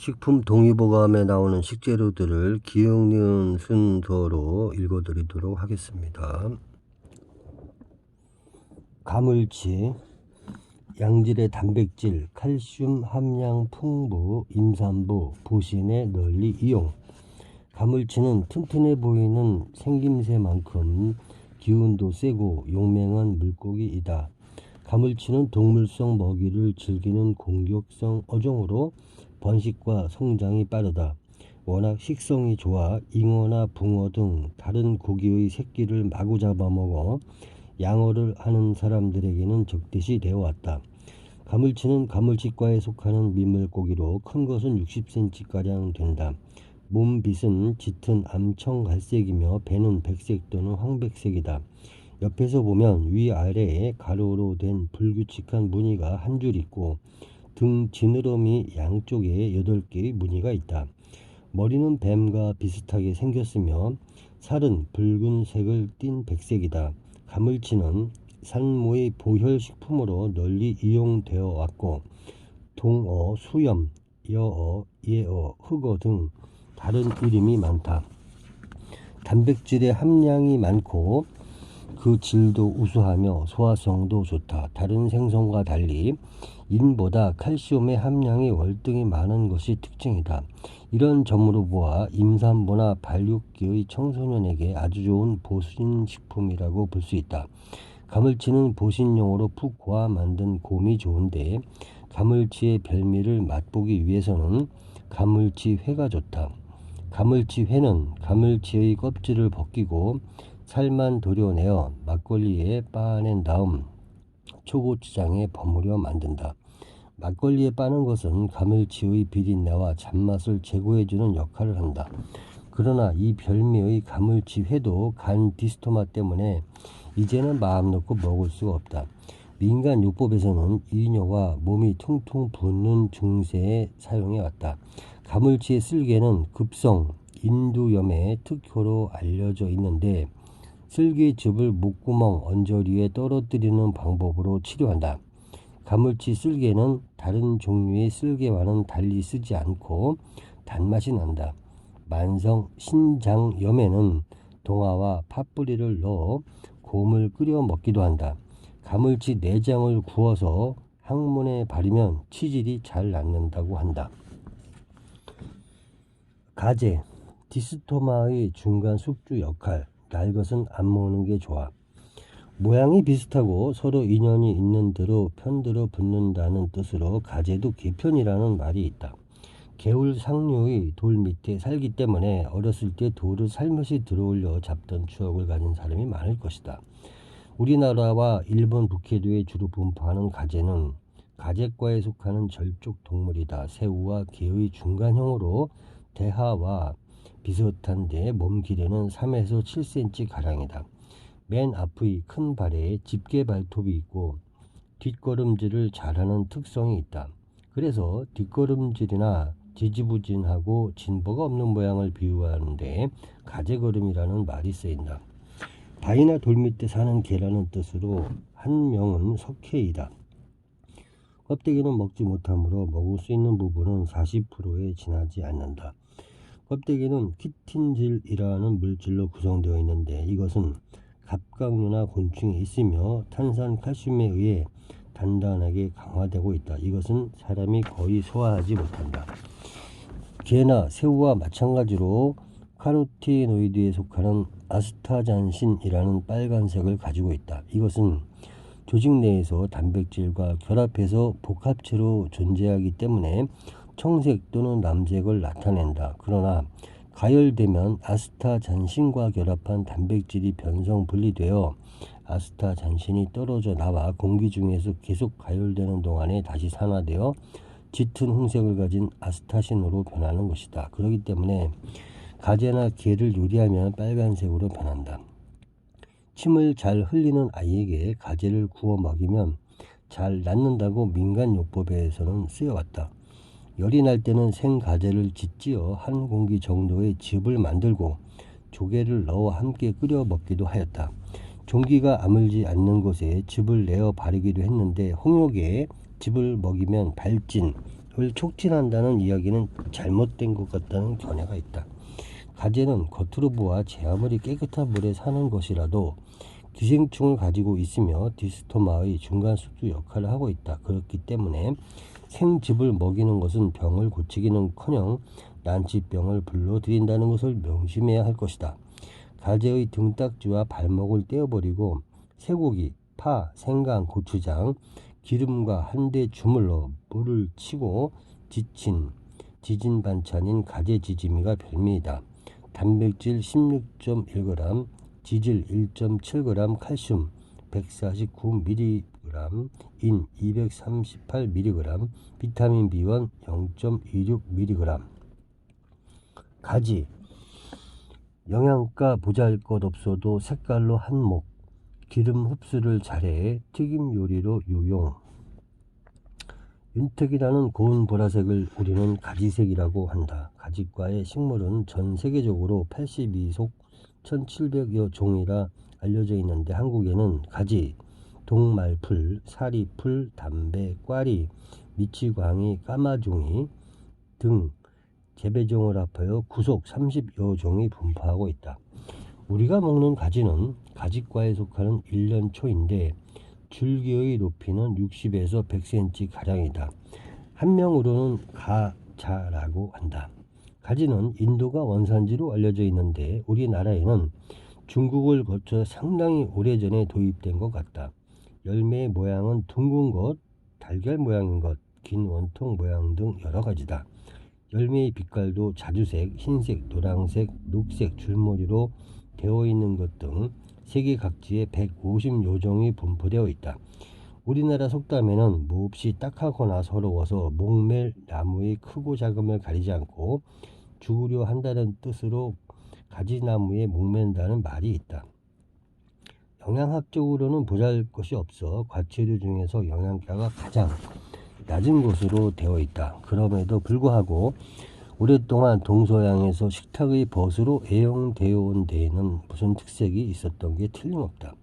식품 동의보감에 나오는 식재료들을 기억니은 순서로 읽어드리도록 하겠습니다. 가물치, 양질의 단백질, 칼슘 함량 풍부, 임산부, 보신에 널리 이용. 가물치는 튼튼해 보이는 생김새만큼 기운도 세고 용맹한 물고기이다. 가물치는 동물성 먹이를 즐기는 공격성 어종으로 번식과 성장이 빠르다. 워낙 식성이 좋아 잉어나 붕어 등 다른 고기의 새끼를 마구 잡아먹어 양어를 하는 사람들에게는 적대시 되어 왔다. 가물치는 가물치과에 속하는 민물고기로 큰 것은 60cm가량 된다. 몸빛은 짙은 암청 갈색이며 배는 백색 또는 황백색이다. 옆에서 보면 위아래에 가로로 된 불규칙한 무늬가 한 줄 있고 등 지느러미 양쪽에 여덟 개의 무늬가 있다. 머리는 뱀과 비슷하게 생겼으며 살은 붉은색을 띤 백색이다. 가물치는 산모의 보혈식품으로 널리 이용되어 왔고 동어, 수염, 여어, 예어, 흑어 등 다른 이름이 많다. 단백질의 함량이 많고 그 질도 우수하며 소화성도 좋다. 다른 생선과 달리 인보다 칼슘의 함량이 월등히 많은 것이 특징이다. 이런 점으로 보아 임산부나 발육기의 청소년에게 아주 좋은 보신식품이라고 볼 수 있다. 가물치는 보신용으로 푹 고아 만든 곰이 좋은데 가물치의 별미를 맛보기 위해서는 가물치 회가 좋다. 가물치 회는 가물치의 껍질을 벗기고 살만 도려내어 막걸리에 빻아낸 다음 초고추장에 버무려 만든다. 막걸리에 빠는 것은 가물치의 비린내와 잔맛을 제거해주는 역할을 한다. 그러나 이 별미의 가물치 회도 간 디스토마 때문에 이제는 마음 놓고 먹을 수가 없다. 민간 요법에서는 이뇨와 몸이 퉁퉁 붓는 증세에 사용해 왔다. 가물치의 쓸개는 급성 인두염의 특효로 알려져 있는데 쓸개즙을 목구멍 언저리에 떨어뜨리는 방법으로 치료한다. 가물치 쓸개는 다른 종류의 쓸개와는 달리 쓰지 않고 단맛이 난다. 만성 신장염에는 동화와 팥뿌리를 넣어 곰을 끓여 먹기도 한다. 가물치 내장을 구워서 항문에 바르면 치질이 잘 낫는다고 한다. 가재, 디스토마의 중간 숙주 역할, 날 것은 안 먹는 게 좋아. 모양이 비슷하고 서로 인연이 있는 대로 편들어 붙는다는 뜻으로 가재도 개편이라는 말이 있다. 개울 상류의 돌 밑에 살기 때문에 어렸을 때 돌을 살며시 들어올려 잡던 추억을 가진 사람이 많을 것이다. 우리나라와 일본 북해도에 주로 분포하는 가재는 가재과에 속하는 절쪽 동물이다. 새우와 개의 중간형으로 대하와 비슷한데 몸 길이는 3에서 7cm 가량이다. 맨 앞의 큰 발에 집게 발톱이 있고 뒷걸음질을 잘하는 특성이 있다. 그래서 뒷걸음질이나 지지부진하고 진보가 없는 모양을 비유하는데 가재걸음이라는 말이 쓰인다. 바위나 돌 밑에 사는 개라는 뜻으로 한 명은 석회이다. 껍데기는 먹지 못하므로 먹을 수 있는 부분은 40%에 지나지 않는다. 껍데기는 키틴질이라는 물질로 구성되어 있는데 이것은 갑각류나 곤충에 있으며 탄산 칼슘에 의해 단단하게 강화되고 있다. 이것은 사람이 거의 소화하지 못한다. 개나 새우와 마찬가지로 카로티노이드에 속하는 아스타잔신이라는 빨간색을 가지고 있다. 이것은 조직 내에서 단백질과 결합해서 복합체로 존재하기 때문에 청색 또는 남색을 나타낸다. 그러나 가열되면 아스타 잔신과 결합한 단백질이 변성 분리되어 아스타 잔신이 떨어져 나와 공기 중에서 계속 가열되는 동안에 다시 산화되어 짙은 홍색을 가진 아스타신으로 변하는 것이다. 그렇기 때문에 가재나 게를 요리하면 빨간색으로 변한다. 침을 잘 흘리는 아이에게 가재를 구워 먹이면 잘 낫는다고 민간요법에서는 쓰여왔다. 열이 날 때는 생가재를 짓지어 한 공기 정도의 즙을 만들고 조개를 넣어 함께 끓여 먹기도 하였다. 종기가 아물지 않는 곳에 즙을 내어 바르기도 했는데 홍역에 즙을 먹이면 발진, 을 촉진한다는 이야기는 잘못된 것 같다는 견해가 있다. 가재는 겉으로 보아 제 아무리 깨끗한 물에 사는 것이라도 기생충을 가지고 있으며 디스토마의 중간 숙주 역할을 하고 있다. 그렇기 때문에 생즙을 먹이는 것은 병을 고치기는커녕 난치병을 불러들인다는 것을 명심해야 할 것이다. 가재의 등딱지와 발목을 떼어버리고 쇠고기, 파, 생강, 고추장, 기름과 한 대 주물러 물을 치고 지친 지진 반찬인 가재 지짐이가 별미이다. 단백질 16.1g, 지질 1.7g, 칼슘 149mg, 인 238mg, 비타민 B1 0.26mg. 가지 영양가 보잘 것 없어도 색깔로 한몫 기름 흡수를 잘해 튀김 요리로 유용 윤택이라는 고운 보라색을 우리는 가지색이라고 한다. 가지과의 식물은 전 세계적으로 82속 1700여 종이라 알려져 있는데 한국에는 가지, 동말풀, 사리풀, 담배, 꽈리, 미치광이, 까마종이 등 재배종을 합하여 구속 30여 종이 분포하고 있다. 우리가 먹는 가지는 가지과에 속하는 일년 초인데 줄기의 높이는 60에서 100cm 가량이다. 한 명으로는 가자라고 한다. 가지는 인도가 원산지로 알려져 있는데 우리나라에는 중국을 거쳐 상당히 오래전에 도입된 것 같다. 열매의 모양은 둥근 것, 달걀 모양인 것, 긴 원통 모양 등 여러 가지다. 열매의 빛깔도 자주색, 흰색, 노란색, 녹색 줄무늬로 되어 있는 것 등 세계 각지에 150여 종이 분포되어 있다. 우리나라 속담에는 몹시 딱하거나 서러워서 목멜 나무의 크고 작음을 가리지 않고 죽으려 한다는 뜻으로 가지나무에 목맨다는 말이 있다. 영양학적으로는 보잘 것이 없어 과체류 중에서 영양가가 가장 낮은 것으로 되어 있다. 그럼에도 불구하고 오랫동안 동서양에서 식탁의 벗으로 애용되어 온 데에는 무슨 특색이 있었던 게 틀림없다.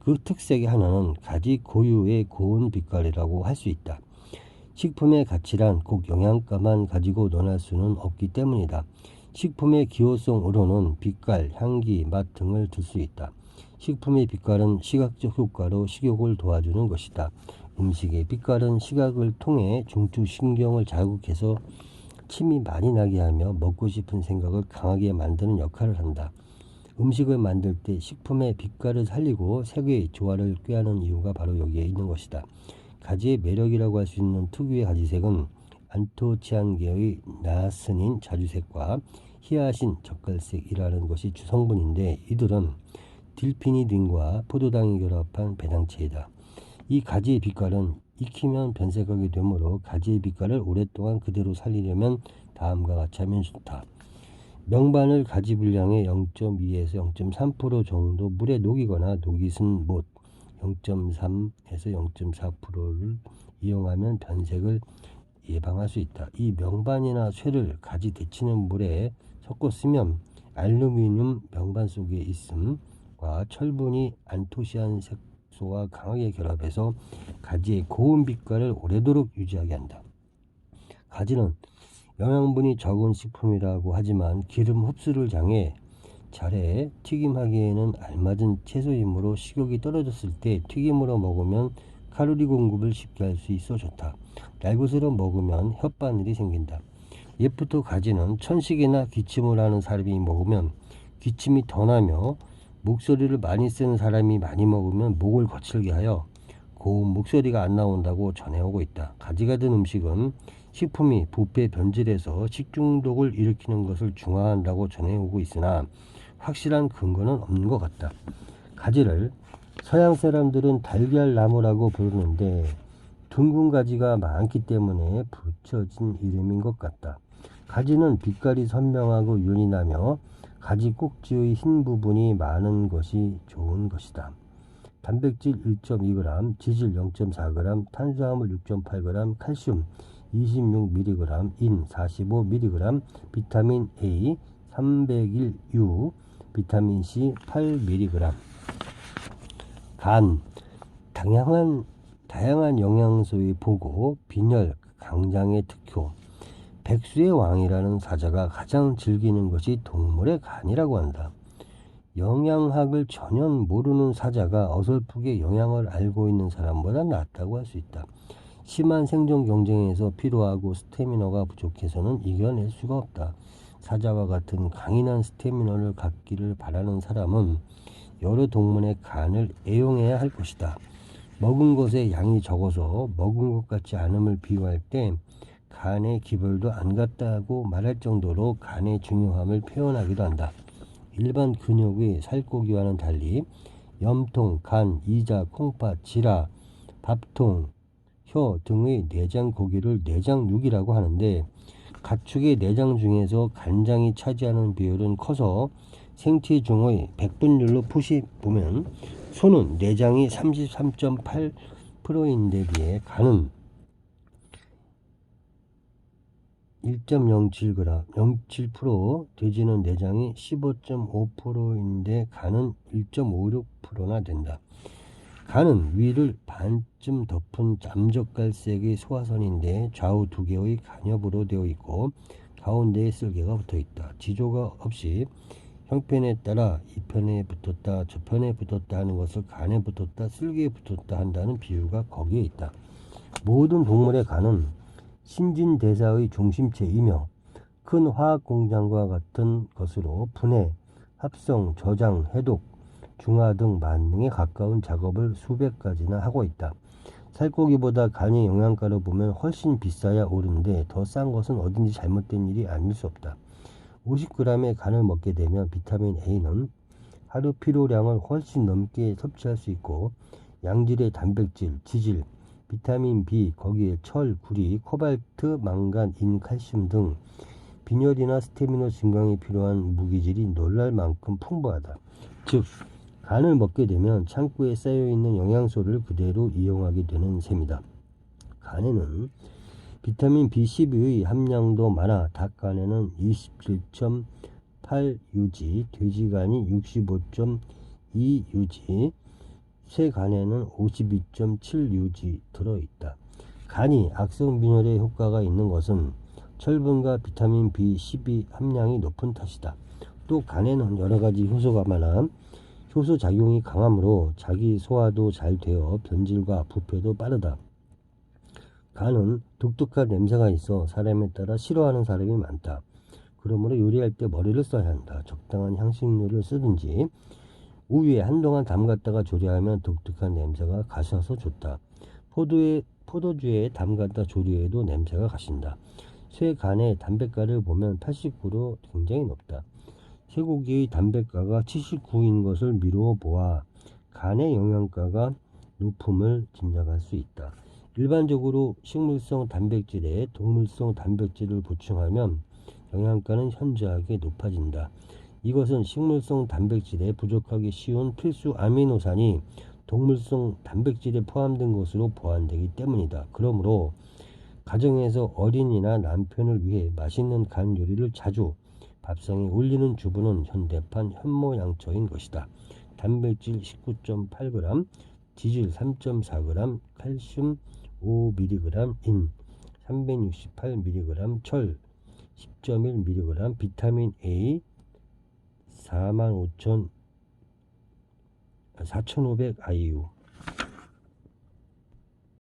그 특색의 하나는 가지 고유의 고운 빛깔이라고 할 수 있다. 식품의 가치란 꼭 영양가만 가지고 논할 수는 없기 때문이다. 식품의 기호성으로는 빛깔, 향기, 맛 등을 들 수 있다. 식품의 빛깔은 시각적 효과로 식욕을 도와주는 것이다. 음식의 빛깔은 시각을 통해 중추신경을 자극해서 침이 많이 나게 하며 먹고 싶은 생각을 강하게 만드는 역할을 한다. 음식을 만들 때 식품의 빛깔을 살리고 색의 조화를 꾀하는 이유가 바로 여기에 있는 것이다. 가지의 매력이라고 할 수 있는 특유의 가지색은 안토치안계의 나스닌 자주색과 히아신 젓갈색이라는 것이 주성분인데 이들은 딜피니딘과 포도당이 결합한 배당체이다. 이 가지의 빛깔은 익히면 변색하게 되므로 가지의 빛깔을 오랫동안 그대로 살리려면 다음과 같이 하면 좋다. 명반을 가지 분량의 0.2에서 0.3% 정도 물에 녹이거나 녹이슨 못 0.3에서 0.4%를 이용하면 변색을 예방할 수 있다. 이 명반이나 쇠를 가지 데치는 물에 섞어 쓰면 알루미늄 명반 속에 있음과 철분이 안토시안 색소와 강하게 결합해서 가지의 고운 빛깔을 오래도록 유지하게 한다. 가지는 영양분이 적은 식품이라고 하지만 기름 흡수를 장해 잘해 튀김하기에는 알맞은 채소이므로 식욕이 떨어졌을 때 튀김으로 먹으면 칼로리 공급을 쉽게 할 수 있어 좋다. 날것으로 먹으면 혓바늘이 생긴다. 옛부터 가지는 천식이나 기침을 하는 사람이 먹으면 기침이 더 나며 목소리를 많이 쓰는 사람이 많이 먹으면 목을 거칠게 하여 고운 목소리가 안 나온다고 전해오고 있다. 가지가 든 음식은 식품이 부패 변질해서 식중독을 일으키는 것을 중화한다고 전해오고 있으나 확실한 근거는 없는 것 같다. 가지를 서양 사람들은 달걀나무라고 부르는데 둥근 가지가 많기 때문에 붙여진 이름인 것 같다. 가지는 빛깔이 선명하고 윤이 나며 가지 꼭지의 흰 부분이 많은 것이 좋은 것이다. 단백질 1.2g, 지질 0.4g, 탄수화물 6.8g, 칼슘 26mg, 인 45mg, 비타민 A 301U, 비타민 C 8mg. 간 다양한 다양한 영양소의 보고 빈혈, 강장의 특효. 백수의 왕이라는 사자가 가장 즐기는 것이 동물의 간이라고 한다. 영양학을 전혀 모르는 사자가 어설프게 영양을 알고 있는 사람보다 낫다고 할 수 있다. 심한 생존 경쟁에서 피로하고 스태미너가 부족해서는 이겨낼 수가 없다. 사자와 같은 강인한 스태미너를 갖기를 바라는 사람은 여러 동물의 간을 애용해야 할 것이다. 먹은 것의 양이 적어서 먹은 것 같지 않음을 비유할 때 간의 기별도 안 같다고 말할 정도로 간의 중요함을 표현하기도 한다. 일반 근육의 살코기와는 달리 염통, 간, 이자, 콩팥, 지라, 밥통, 혀 등의 내장 고기를 내장육이라고 하는데 가축의 내장 중에서 간장이 차지하는 비율은 커서 생체 중의 백분율로 푸시 보면 소는 내장이 33.8%인데 비해 간은 1.07g, 07%, 돼지는 내장이 15.5%인데 간은 1.56%나 된다. 간은 위를 반쯤 덮은 잠적갈색의 소화선인데 좌우 두 개의 간엽으로 되어 있고 가운데에 쓸개가 붙어 있다. 지조가 없이 형편에 따라 이 편에 붙었다 저 편에 붙었다 하는 것을 간에 붙었다 쓸개에 붙었다 한다는 비유가 거기에 있다. 모든 동물의 간은 신진대사의 중심체이며 큰 화학 공장과 같은 것으로 분해, 합성, 저장, 해독, 중화 등 만능에 가까운 작업을 수백 가지나 하고 있다. 살코기보다 간의 영양가를 보면 훨씬 비싸야 오르는데 더 싼 것은 어딘지 잘못된 일이 아닐 수 없다. 50g의 간을 먹게 되면 비타민 A는 하루 필요량을 훨씬 넘게 섭취할 수 있고 양질의 단백질, 지질, 비타민 B, 거기에 철, 구리, 코발트, 망간, 인, 칼슘 등 빈혈이나 스태미너 증강에 필요한 무기질이 놀랄 만큼 풍부하다. 즉, 간을 먹게 되면 창고에 쌓여있는 영양소를 그대로 이용하게 되는 셈이다. 간에는 비타민 B12의 함량도 많아 닭간에는 27.8 유지, 돼지간이 65.2 유지, 새 간에는 52.7 유지 들어있다. 간이 악성 빈혈에 효과가 있는 것은 철분과 비타민 B12 함량이 높은 탓이다. 또 간에는 여러 가지 효소가 많아 효소 작용이 강하므로 자기 소화도 잘 되어 변질과 부패도 빠르다. 간은 독특한 냄새가 있어 사람에 따라 싫어하는 사람이 많다. 그러므로 요리할 때 머리를 써야 한다. 적당한 향신료를 쓰든지 우유에 한동안 담갔다가 조리하면 독특한 냄새가 가셔서 좋다. 포도에, 포도주에 담갔다 조리해도 냄새가 가신다. 쇠 간의 담백가를 보면 89로 굉장히 높다. 쇠고기의 담백가가 79인 것을 미루어 보아 간의 영양가가 높음을 짐작할 수 있다. 일반적으로 식물성 단백질에 동물성 단백질을 보충하면 영양가는 현저하게 높아진다. 이것은 식물성 단백질에 부족하기 쉬운 필수 아미노산이 동물성 단백질에 포함된 것으로 보완되기 때문이다. 그러므로 가정에서 어린이나 남편을 위해 맛있는 간 요리를 자주 밥상에 올리는 주부는 현대판 현모양처인 것이다. 단백질 19.8g, 지질 3.4g, 칼슘 5mg, 인 368mg, 철 10.1mg, 비타민 A 45,000 4500 IU